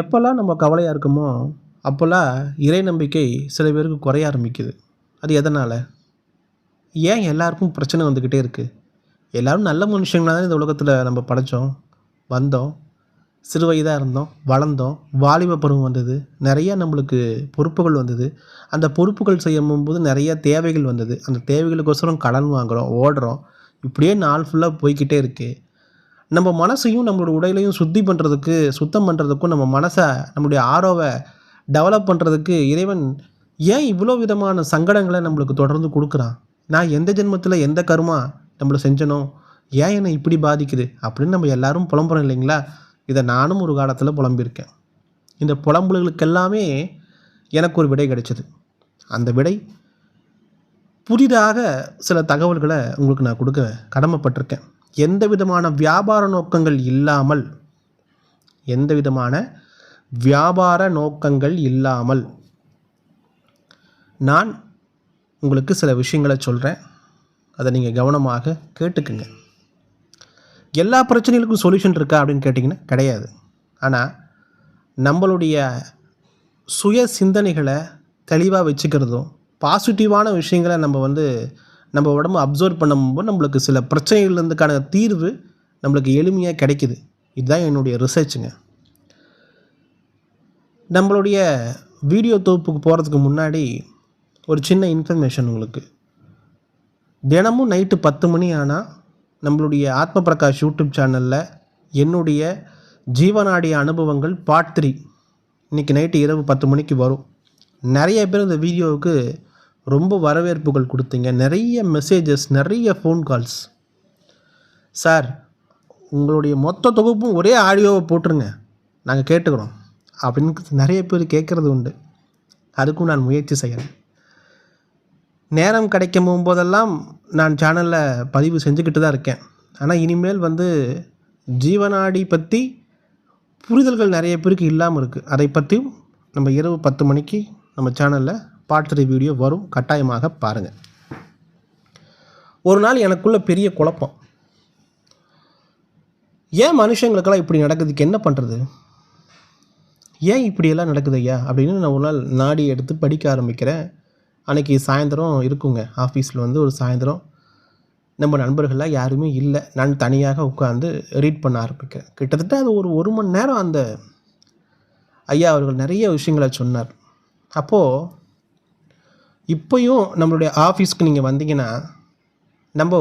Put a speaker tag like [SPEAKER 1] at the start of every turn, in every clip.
[SPEAKER 1] எப்போல்லாம் நம்ம கவலையாக இருக்குமோ அப்போல்லாம் இறை நம்பிக்கை சில பேருக்கு குறைய ஆரம்பிக்குது. அது எதனால்? ஏன் எல்லாருக்கும் பிரச்சனை வந்துக்கிட்டே இருக்குது எல்லோரும் நல்ல மனுஷங்களாக தான் இந்த உலகத்தில் நம்ம படைத்தோம் வந்தோம். சிறு வயதாக இருந்தோம். வளர்ந்தோம். வாலிப பருவம் வந்தது. நிறையா நம்மளுக்கு பொறுப்புகள் வந்தது. அந்த பொறுப்புகள் செய்யும் போது நிறையா தேவைகள் வந்தது. அந்த தேவைகளுக்கோசரம் கடன் வாங்குகிறோம் ஓடுறோம். இப்படியே நாள் ஃபுல்லாக போய்க்கிட்டே இருக்குது நம்ம மனசையும் நம்மளோட உடலையும் சுத்தி பண்ணுறதுக்கு சுத்தம் பண்ணுறதுக்கும் நம்ம மனசை நம்மளுடைய ஆரோவை டெவலப் பண்ணுறதுக்கு இறைவன் ஏன் இவ்வளோ விதமான சங்கடங்களை நம்மளுக்கு தொடர்ந்து கொடுக்குறான்? நான் எந்த ஜென்மத்தில் எந்த கருமா நம்மளை செஞ்சனோ ஏன் என்னை இப்படி பாதிக்குது அப்படின்னு நம்ம எல்லாரும் புலம்புறோம் இல்லைங்களா? இதை நானும் ஒரு காலத்தில் புலம்பியிருக்கேன். இந்த புலம்புகளுக்கு எல்லாமே எனக்கு ஒரு விடை கிடைச்சது. அந்த விடை புதிதாக சில தகவல்களை உங்களுக்கு நான் கொடுக்க கடமைப்பட்டிருக்கேன். எந்த விதமான வியாபார நோக்கங்கள் இல்லாமல் எந்த விதமான வியாபார நோக்கங்கள் இல்லாமல். நான் உங்களுக்கு சில விஷயங்களை சொல்கிறேன் அதை நீங்கள் கவனமாக கேட்டுக்குங்க. எல்லா பிரச்சனைகளுக்கும் சொல்யூஷன் இருக்கா அப்படின்னு கேட்டிங்கன்னா கிடையாது. ஆனால் நம்மளுடைய சுய சிந்தனைகளை தெளிவாக வச்சுக்கிறதும் பாசிட்டிவான விஷயங்களை நம்ம வந்து நம்ம உடம்பு அப்சர்வ் பண்ணும்போது நம்மளுக்கு சில பிரச்சனைகள்லேருந்துக்கான தீர்வு நம்மளுக்கு எளிமையாக கிடைக்குது. இதுதான் என்னுடைய ரிசர்ச்சுங்க நம்மளுடைய வீடியோ தொகுப்புக்கு போகிறதுக்கு முன்னாடி ஒரு சின்ன இன்ஃபர்மேஷன் உங்களுக்கு. தினமும் நைட்டு பத்து மணி ஆனால் நம்மளுடைய ஆத்ம பிரகாஷ் யூடியூப் சேனலில் என்னுடைய ஜீவனாடிய அனுபவங்கள் பார்ட் த்ரீ இன்றைக்கி நைட்டு இரவு பத்து மணிக்கு வரும். நிறைய பேர் இந்த வீடியோவுக்கு ரொம்ப வரவேற்புகள் கொடுத்தீங்க. நிறைய மெசேஜஸ் நிறைய ஃபோன் கால்ஸ் சார் உங்களுடைய மொத்த தொகுப்பும் ஒரே ஆடியோவை போட்டுருங்க. நாங்கள் கேட்டுக்கிறோம். அப்படின்னு நிறைய பேர் கேட்குறது உண்டு. அதுக்கும் நான் முயற்சி செய்கிறேன். நேரம் கிடைக்கும் போதெல்லாம் நான் சேனலில் பதிவு செஞ்சுக்கிட்டு தான் இருக்கேன். ஆனால் இனிமேல் வந்து ஜீவனாடி பற்றி புரிதல்கள் நிறைய பேருக்கு இல்லாமல் இருக்குது அதை பற்றியும் நம்ம இரவு பத்து மணிக்கு நம்ம சேனலில் பாட்டு வீடியோ வரும். கட்டாயமாக பாருங்கள் ஒரு நாள் எனக்குள்ளே பெரிய குழப்பம். ஏன் மனுஷங்களுக்கெல்லாம் இப்படி நடக்குதுக்கு என்ன பண்ணுறது ஏன் இப்படியெல்லாம் நடக்குது ஐயா? அப்படின்னு நான் ஒரு நாள் நாடி எடுத்து படிக்க ஆரம்பிக்கிறேன். அன்றைக்கி சாயந்தரம் இருக்குங்க. ஆஃபீஸில் வந்து ஒரு சாயந்தரம். நம்ம நண்பர்கள்லாம் யாருமே இல்லை. நான் தனியாக உட்காந்து ரீட் பண்ண ஆரம்பிக்கிறேன். கிட்டத்தட்ட அது ஒரு ஒரு மணி நேரம் அந்த ஐயா அவர்கள் நிறைய விஷயங்களை சொன்னார். அப்போது இப்போயும் நம்மளுடைய ஆஃபீஸ்க்கு நீங்கள் வந்தீங்கன்னா நம்ம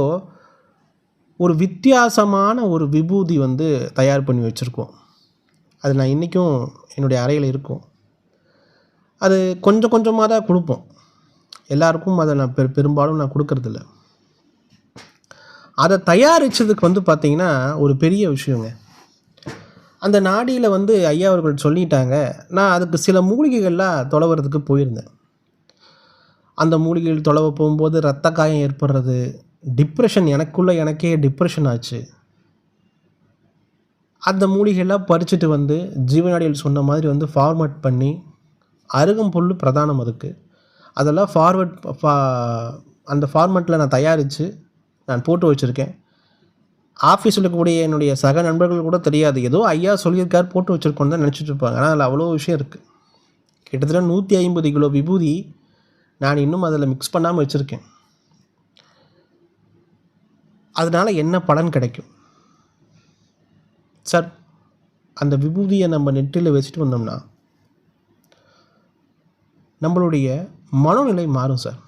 [SPEAKER 1] ஒரு வித்தியாசமான ஒரு விபூதி வந்து தயார் பண்ணி வச்சுருக்கோம். அது நான் இன்றைக்கும் என்னுடைய அறையில் இருக்கும். அது கொஞ்சம் கொஞ்சமாக தான் கொடுப்போம். எல்லாருக்கும் அதை நான் பெரு பெரும்பாலும் நான் கொடுக்கறதில்ல. அதை தயாரித்ததுக்கு வந்து பார்த்திங்கன்னா ஒரு பெரிய விஷயங்க. அந்த நாடியில் வந்து ஐயா அவர்கள் சொல்லிட்டாங்க நான் அதுக்கு சில மூலிகைகள்லாம் தொலைவரத்துக்கு போயிருந்தேன். அந்த மூலிகைகள் தொலைவ போகும்போது ரத்த காயம் ஏற்படுறது. டிப்ரெஷன் எனக்குள்ளே எனக்கே டிப்ரெஷன் ஆச்சு. அந்த மூலிகையெல்லாம் பறிச்சுட்டு வந்து ஜீவனாடியில் சொன்ன மாதிரி வந்து ஃபார்மேட் பண்ணி அருகம்புல் பிரதானம் அதுக்கு. அதெல்லாம் ஃபார்வர்ட் ஃபா அந்த ஃபார்மெட்டில் நான் தயாரித்து நான் போட்டு வச்சுருக்கேன். ஆஃபீஸில் இருக்கக்கூடிய என்னுடைய சக நண்பர்கள் கூட தெரியாது. ஏதோ ஐயா சொல்லியிருக்கார் போட்டு வச்சுருக்கோன்னு தான் நினச்சிட்டு இருப்பாங்க. ஆனால் அதில் அவ்வளோ விஷயம் இருக்குது கிட்டத்தட்ட நூற்றி ஐம்பது கிலோ விபூதி நான் இன்னும் அதில் மிக்ஸ் பண்ணாமல் வச்சுருக்கேன். அதனால் என்ன பலன் கிடைக்கும்? சார் அந்த விபூதியை நம்ம நெட்டில் வச்சுட்டு வந்தோம்னா நம்மளுடைய மனநிலை மாறும் சார்.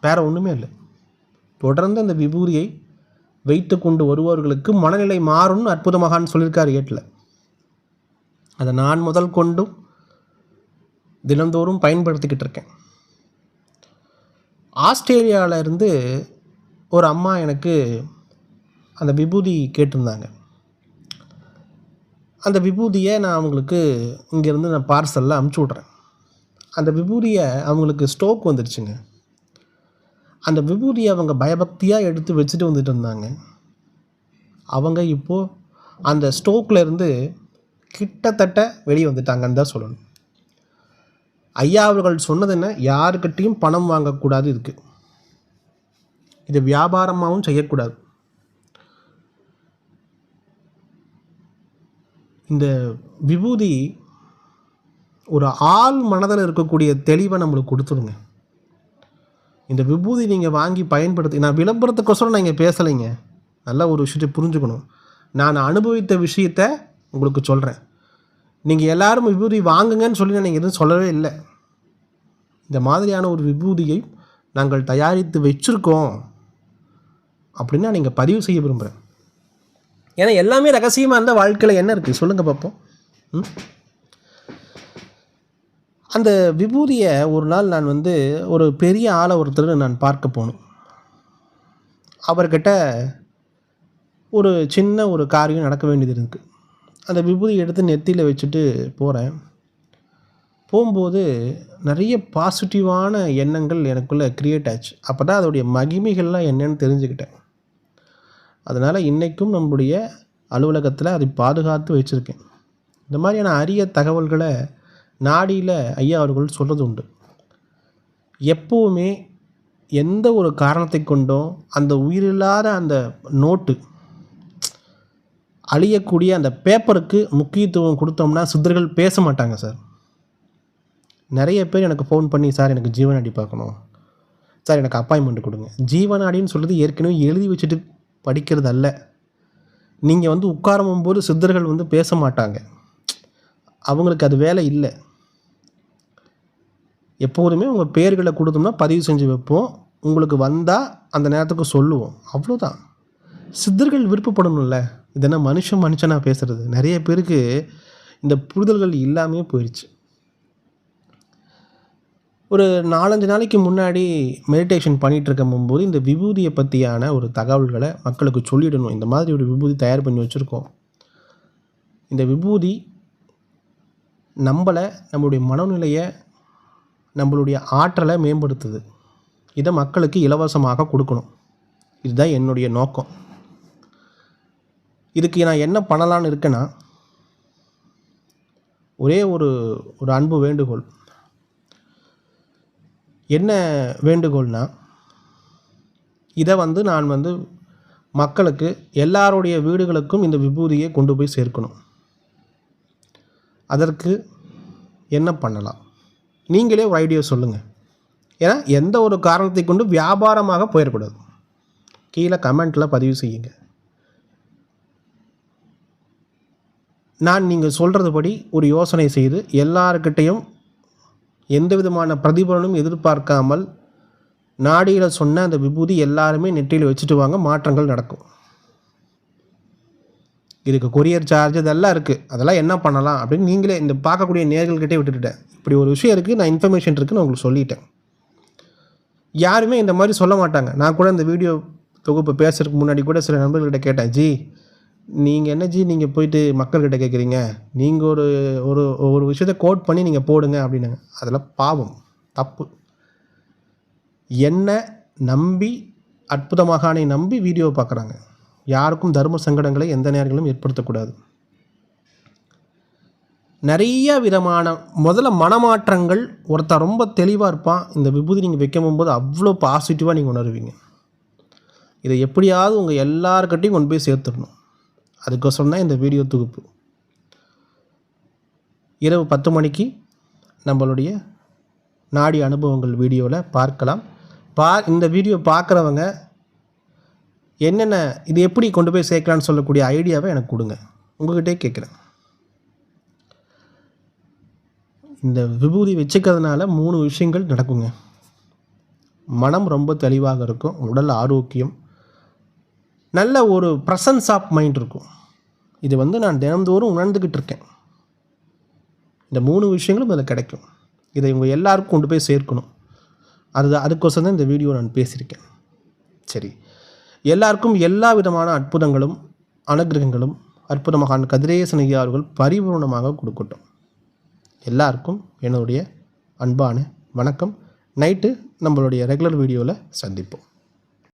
[SPEAKER 1] வேறு ஒன்றுமே இல்லை. தொடர்ந்து அந்த விபூதியை வைத்து கொண்டு வருபவர்களுக்கு மனநிலை மாறும்னு அற்புத சொல்லியிருக்கார் ஏட்டில். அதை நான் முதல் கொண்டும் தினந்தோறும் பயன்படுத்திக்கிட்டு இருக்கேன். ஆஸ்திரேலியாவிலேருந்து ஒரு அம்மா எனக்கு அந்த விபூதி கேட்டிருந்தாங்க. அந்த விபூதியை நான் அவங்களுக்கு இங்கேருந்து நான் பார்சலில் அமுச்சு விட்றேன். அந்த விபூதியை அவங்களுக்கு ஸ்டோக் வந்துடுச்சுங்க அந்த விபூதியை அவங்க பயபக்தியாக எடுத்து வச்சுட்டு வந்துட்டு இருந்தாங்க. அவங்க இப்போது அந்த ஸ்டோக்கில் இருந்து கிட்டத்தட்ட வெளியே வந்துட்டாங்கன்னு தான் சொல்லணும். ஐயா அவர்கள் சொன்னது என்ன? யாருக்கிட்டேயும் பணம் வாங்கக்கூடாது இதுக்கு. இது வியாபாரமாகவும் செய்யக்கூடாது. இந்த விபூதி ஒரு ஆள் மனதில் இருக்கக்கூடிய தெளிவை நம்மளுக்கு கொடுத்துருங்க இந்த விபூதி நீங்கள் வாங்கி பயன்படுத்தி நான் விளம்பரத்துக்கோசரம் நான் இங்கே பேசலைங்க. நல்ல ஒரு விஷயத்தை புரிஞ்சுக்கணும். நான் அனுபவித்த விஷயத்த உங்களுக்கு சொல்கிறேன் நீங்கள் எல்லாரும் விபூதி வாங்குங்கன்னு சொல்லி நான் எதுவும் சொல்லவே இல்லை. இந்த மாதிரியான ஒரு விபூதியை நாங்கள் தயாரித்து வச்சுருக்கோம் அப்படின்னு நான் நீங்கள் பதிவு செய்ய விரும்புகிறேன் ஏன்னா எல்லாமே ரகசியமாக இருந்தால் வாழ்க்கையில் என்ன இருக்குது சொல்லுங்கள் பார்ப்போம் ம்? அந்த விபூதியை ஒரு நாள் நான் வந்து ஒரு பெரிய ஆளை ஒருத்தர் நான் பார்க்க போகணும் அவர்கிட்ட ஒரு சின்ன ஒரு காரியம் நடக்க வேண்டியது இருக்குது அந்த விபூதி எடுத்து நெத்தியில் வச்சுட்டு போகிறேன் போகும்போது நிறைய பாசிட்டிவான எண்ணங்கள் எனக்குள்ளே க்ரியேட் ஆச்சு. அப்போ தான் அதோடைய மகிமைகள்லாம் என்னென்னு தெரிஞ்சுக்கிட்டேன். அதனால் இன்றைக்கும் நம்முடைய அலுவலகத்தில் அதை பாதுகாத்து வச்சுருக்கேன். இந்த மாதிரியான அரிய தகவல்களை நாடியில் ஐயா அவர்கள் சொல்கிறது உண்டு. எப்போவுமே எந்த ஒரு காரணத்தை கொண்டும் அந்த உயிரில்லாத அந்த நோட்டு அழியக்கூடிய அந்த பேப்பருக்கு முக்கியத்துவம் கொடுத்தோம்னா சித்தர்கள் பேச மாட்டாங்க சார் நிறைய பேர் எனக்கு ஃபோன் பண்ணி சார் எனக்கு ஜீவனாடி பார்க்கணும். சார் எனக்கு அப்பாயின்மெண்ட் கொடுங்க. ஜீவனாடின்னு சொல்கிறது ஏற்கனவே எழுதி வச்சுட்டு படிக்கிறது அல்ல. நீங்கள் வந்து உட்காரும் போது சித்தர்கள் வந்து பேச மாட்டாங்க. அவங்களுக்கு அது வேலை இல்லை. எப்போதுமே உங்கள் பேர்களை கொடுத்தோம்னா பதிவு செஞ்சு வைப்போம். உங்களுக்கு வந்தால் அந்த நேரத்துக்கு சொல்லுவோம். அவ்வளோதான் சித்தர்கள் விருப்பப்படணும்ல. இதெல்லாம் மனுஷன் மனுஷனாக பேசுகிறது நிறைய பேருக்கு இந்த புரிதல்கள் இல்லாமே போயிடுச்சு ஒரு நாலஞ்சு நாளைக்கு முன்னாடி மெடிடேஷன் பண்ணிகிட்டு இருக்கும் போது இந்த விபூதியை பற்றியான ஒரு தகவல்களை மக்களுக்கு சொல்லிடணும். இந்த மாதிரி ஒரு விபூதி தயார் பண்ணி வச்சுருக்கோம். இந்த விபூதி நம்மளை நம்மளுடைய மனநிலையை நம்மளுடைய ஆற்றலை மேம்படுத்துது. இதை மக்களுக்கு இலவசமாக கொடுக்கணும். இதுதான் என்னுடைய நோக்கம். இதுக்கு நான் என்ன பண்ணலான்னு இருக்கேன்னா ஒரே ஒரு ஒரு அன்பு வேண்டுகோள். என்ன வேண்டுகோள்னா இதை வந்து நான் வந்து மக்களுக்கு எல்லாருடைய வீடுகளுக்கும் இந்த விபூதியை கொண்டு போய் சேர்க்கணும். அதற்கு என்ன பண்ணலாம்? நீங்களே ஒரு ஐடியா சொல்லுங்கள் ஏன்னா எந்த ஒரு காரணத்தை கொண்டு வியாபாரமாக போயிடக்கூடாது. கீழே கமெண்ட்டில் பதிவு செய்யுங்க. நான் நீங்கள் சொல்கிறதுபடி ஒரு யோசனை செய்து எல்லார்கிட்டையும் எந்த விதமான பிரதிபலனும் எதிர்பார்க்காமல் நாடியில் சொன்ன அந்த விபூதி எல்லாருமே நெற்றியில் வச்சுட்டு வாங்க மாற்றங்கள் நடக்கும். இதுக்கு கொரியர் சார்ஜ் இதெல்லாம் இருக்குது அதெல்லாம் என்ன பண்ணலாம் அப்படின்னு நீங்களே இந்த பார்க்கக்கூடிய நேர்கள்கிட்டே விட்டுட்டேன் இப்படி ஒரு விஷயம் இருக்குது நான் இன்ஃபர்மேஷன் இருக்குதுன்னு உங்களுக்கு சொல்லிட்டேன். யாருமே இந்த மாதிரி சொல்ல மாட்டாங்க. நான் கூட இந்த வீடியோ தொகுப்பு பேசுறதுக்கு முன்னாடி கூட சில நண்பர்கள்கிட்ட கேட்டேன் ஜி நீங்கள் என்ன ஜி நீங்கள் போயிட்டு மக்கள்கிட்ட கேட்குறீங்க நீங்கள் ஒரு ஒரு ஒரு விஷயத்த கோட் பண்ணி நீங்கள் போடுங்க அப்படின்னாங்க. அதெல்லாம் பாவம். தப்பு. என்ன நம்பி அற்புதமகானை நம்பி வீடியோ பார்க்குறாங்க. யாருக்கும் தர்ம சங்கடங்களை எந்த நேரங்களும் ஏற்படுத்தக்கூடாது. நிறைய விதமான முதல்ல மனமாற்றங்கள் ஒருத்தர் ரொம்ப தெளிவாக இருப்பான். இந்த விபூதி நீங்கள் வைக்கும் போது அவ்வளோ பாசிட்டிவாக நீங்கள் உணர்வீங்க. இதை எப்படியாவது உங்கள் எல்லாருக்கிட்டையும் கொண்டு போய் சேர்த்துடணும். அதுக்கோசரம் தான் இந்த வீடியோ தொகுப்பு. இரவு பத்து மணிக்கு நம்மளுடைய நாடி அனுபவங்கள் வீடியோவில் பார்க்கலாம். பா இந்த வீடியோ பார்க்குறவங்க என்னென்ன இது எப்படி கொண்டு போய் சேர்க்கலான்னு சொல்லக்கூடிய ஐடியாவை எனக்கு கொடுங்க. உங்கள்கிட்டே கேட்குறேன். இந்த விபூதி வச்சுக்கிறதுனால மூணு விஷயங்கள் நடக்குங்க. மனம் ரொம்ப தெளிவாக இருக்கும் உடல் ஆரோக்கியம் நல்ல ஒரு ப்ரெசன்ஸ் ஆஃப் மைண்ட் இருக்கும். இது வந்து நான் தினந்தோறும் உணர்ந்துக்கிட்டு இருக்கேன். இந்த மூணு விஷயங்களும் அதில் கிடைக்கும். இதை இவங்க எல்லாருக்கும் கொண்டு போய் சேர்க்கணும். அது அதுக்கோசம் தான் இந்த வீடியோ நான் பேசியிருக்கேன். சரி. எல்லாருக்கும் எல்லா விதமான அற்புதங்களும் அனுகிரகங்களும் அற்புத மகான் கதிரேசன் ஐயா அவர்கள் பரிபூர்ணமாக கொடுக்கட்டும். எல்லாருக்கும் என்னுடைய அன்பான வணக்கம். நைட்டு நம்மளுடைய ரெகுலர் வீடியோவில் சந்திப்போம்.